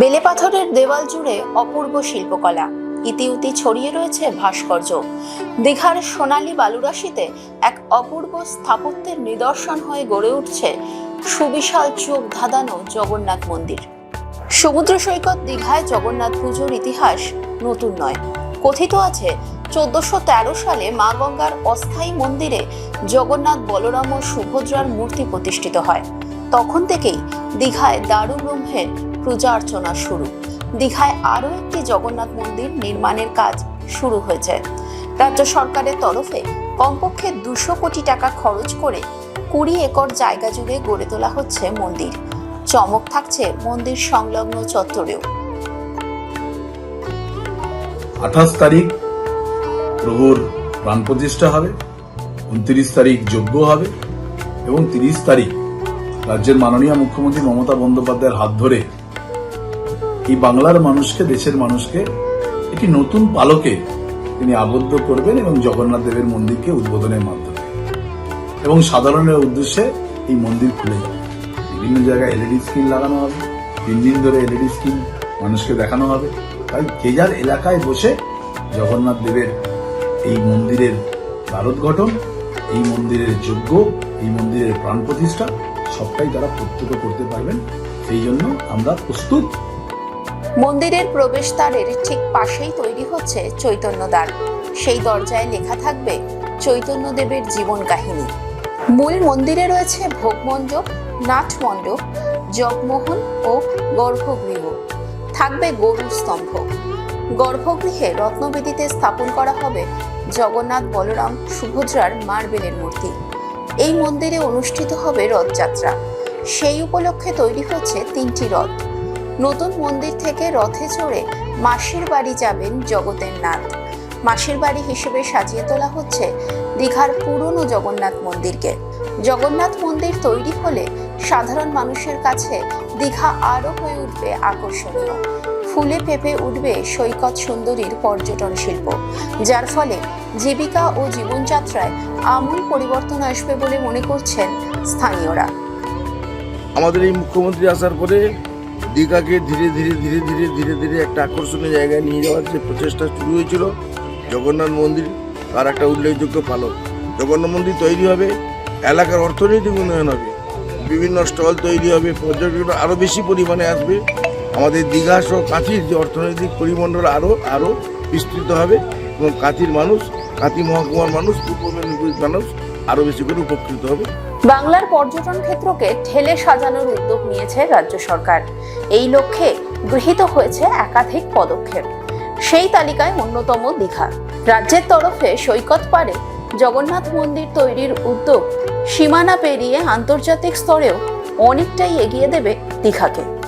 বেলে পাথরের দেওয়াল জুড়ে অপূর্ব শিল্পকলা। ইতিউতি ছড়িয়ে রয়েছে ভাস্কর্য। দীঘার সোনালী বালুরাশিতে এক অপূর্ব স্থাপত্যের নিদর্শন হয়ে গড়ে উঠছে সুবিশাল চোখ ধাঁধানো জগন্নাথ মন্দির। সমুদ্র সৈকত দীঘায় জগন্নাথ পুজোর ইতিহাস নতুন নয়। কথিত আছে, চোদ্দশো সালে মা গঙ্গার অস্থায়ী মন্দিরে জগন্নাথ বলরাম ও সুভদ্রার মূর্তি প্রতিষ্ঠিত হয়। তখন থেকেই দীঘায় দারু ব্রহ্মের পূজা অর্চনা শুরু। দীঘায় আরও একটি জগন্নাথ মন্দির নির্মাণের কাজ শুরু হয়েছে। রাজ্য সরকারের তরফে কমপক্ষে দুশো কোটি টাকা খরচ করে কুড়ি একর জায়গা জুড়ে গড়ে তোলা হচ্ছে মন্দির। চমক থাকছে মন্দির সংলগ্ন চত্বরেও। আঠাশ তারিখ প্রভুর প্রাণ প্রতিষ্ঠা হবে, উনত্রিশ তারিখ যজ্ঞ হবে এবং তিরিশ তারিখ রাজ্যের মাননীয় মুখ্যমন্ত্রী মমতা বন্দ্যোপাধ্যায়ের হাত ধরে এই বাংলার মানুষকে, দেশের মানুষকে একটি নতুন পালকে তিনি আবদ্ধ করবেন এবং জগন্নাথ দেবের মন্দিরকে উদ্বোধনের মাধ্যমে। এবং সাধারণের উদ্দেশ্যে এই মন্দির খুলে যাবে। বিভিন্ন জায়গায় এলইডি স্ক্রিন লাগানো হবে। তিন দিন ধরে এলইডি স্ক্রিন মানুষকে দেখানো হবে। তাই যে যার এলাকায় বসে জগন্নাথ দেবের এই মন্দিরের ভারত গঠন, এই মন্দিরের যোগ্য এই মন্দিরের প্রাণ প্রতিষ্ঠা, সবটাই তারা প্রত্যক্ষ করতে পারবেন। সেই জন্য আমরা প্রস্তুত মন্দিরের প্রবেশদ্বারের ঠিক পাশেই তৈরি হচ্ছে চৈতন্যদ্বার। সেই দরজায় লেখা থাকবে চৈতন্যদেবের জীবন কাহিনী। মূল মন্দিরে রয়েছে ভোগমণ্ডপ, নাটমণ্ডপ, জগমোহন ও গর্ভগৃহ। থাকবে গরুর স্তম্ভ। গর্ভগৃহে রত্নবেদিতে স্থাপন করা হবে জগন্নাথ বলরাম সুভদ্রার মার্বেলের মূর্তি। এই মন্দিরে অনুষ্ঠিত হবে রথযাত্রা। সেই উপলক্ষে তৈরি হচ্ছে তিনটি রথ। নতুন মন্দির থেকে রথে চড়ে মাসির বাড়ি যাবেন জগতের নাথ। মাসির বাড়ি হিসেবে সাজিয়ে তোলা হচ্ছে দীঘার পুরনো জগন্নাথ মন্দিরকে। জগন্নাথ মন্দির তৈরি হলে সাধারণ মানুষের কাছে দীঘা আরও হয়ে উঠবে আকর্ষণীয়। ফুলে পেঁপে উঠবে সৈকত সুন্দরীর পর্যটন শিল্প, যার ফলে জীবিকা ও জীবনযাত্রায় আমূল পরিবর্তন আসবে বলে মনে করছেন স্থানীয়রা। আমাদের এই মুখ্যমন্ত্রী আসার পরে দীঘাকে ধীরে ধীরে ধীরে ধীরে ধীরে ধীরে একটা আকর্ষণীয় জায়গায় নিয়ে যাওয়ার যে প্রচেষ্টা শুরু হয়েছিল, জগন্নাথ মন্দির তার একটা উল্লেখযোগ্য পালক। জগন্নাথ মন্দির তৈরি হবে, এলাকার অর্থনৈতিক উন্নয়ন হবে, বিভিন্ন স্টল তৈরি হবে পর্যটন আরও বেশি পরিমাণে আসবে। আমাদের দীঘা সহ কাঁথির যে অর্থনৈতিক পরিমণ্ডল আরও আরও বিস্তৃত হবে এবং কাঁথির মানুষ, কাঁথি মহকুমার মানুষ, পূর্ব মেদিনীপুরের মানুষ আরও বেশি করে উপকৃত হবে। বাংলার পর্যটন ক্ষেত্রকে ঠেলে সাজানোর উদ্যোগ নিয়েছে রাজ্য সরকার। এই লক্ষ্যে গৃহীত হয়েছে একাধিক পদক্ষেপ। সেই তালিকায় অন্যতম দীঘা। রাজ্যের তরফে সৈকত পারে জগন্নাথ মন্দির তৈরির উদ্যোগ সীমানা পেরিয়ে আন্তর্জাতিক স্তরেও অনেকটাই এগিয়ে দেবে দীঘাকে।